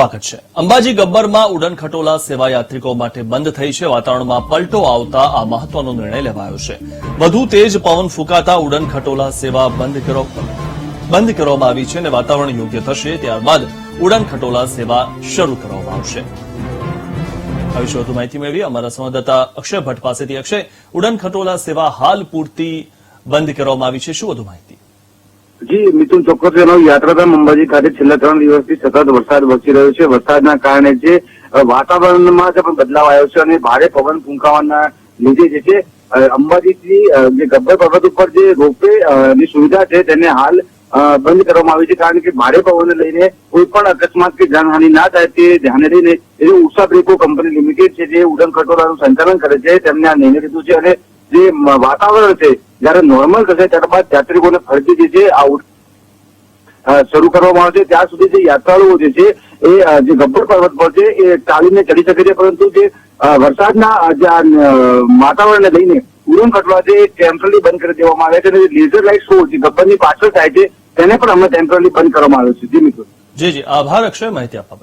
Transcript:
સ્વાગત છે. અંબાજી ગબ્બરમાં ઉડન ખટોલા સેવા યાત્રિકો માટે બંધ થઈ છે. વાતાવરણમાં પલટો આવતા આ મહત્વનો નિર્ણય લેવાયો છે. વધુ તેજ પવન ફૂંકાતા ઉડન ખટોલા સેવા બંધ બંધ કરવામાં આવી છે અને વાતાવરણ યોગ્ય થશે. ત્યારબાદ ઉડન ખટોલા સેવા શરૂ કરવામાં આવશે. આ વિશે વધુ માહિતી મેળવી અમારા સંવાદદાતા અક્ષય ભટ્ટ પાસેથી. અક્ષય, ઉડન ખટોલા સેવા હાલ પૂરતી બંધ કરવામાં આવી છે. શું વધુ માહિતી? જી, મિથુન, ચોક્કસ જણાવ્યું યાત્રાધામ અંબાજી ખાતે છેલ્લા ત્રણ દિવસથી સતત વરસાદ વરસી રહ્યો છે. વરસાદના કારણે જે વાતાવરણમાં જે પણ બદલાવ આવ્યો છે અને ભારે પવન ફૂંકાવાના લીધે જે છે અંબાજીથી જે ગબ્બર પર્વત ઉપર જે રોપવે ની સુવિધા છે તેને હાલ બંધ કરવામાં આવી છે. કારણ કે ભારે પવનને લઈને કોઈ પણ અકસ્માત કે જાનહાનિ ના થાય તે ધ્યાને લઈને એ ઉષા બ્રેકો કંપની લિમિટેડ છે જે ઉડન ખટોરાનું સંચાલન કરે છે. તેમને આ નિર્ણય લીધું છે અને જે વાતાવરણ છે, જયારે નોર્મલ થશે, ત્યારબાદ યાત્રિકોને ફરીથી જે છે આઉટ શરૂ કરવામાં આવશે. ત્યાં સુધી જે યાત્રાળુઓ જે છે, એ જે ગબ્બર પર્વત પર છે, એ ચાલીને ચડી શકે છે. પરંતુ જે વરસાદના જે વાતાવરણને લઈને ઉડન કટવા છે એ ટેમ્પરરી બંધ કરી દેવામાં આવે છે અને લેઝર લાઇટ શો જે ગબ્બરની પાછળ થાય છે, તેને પણ હમણાં ટેમ્પરરી બંધ કરવામાં આવ્યો છે. જી મિત્રો. જી જી. આભાર અક્ષય. માહિતી આપવા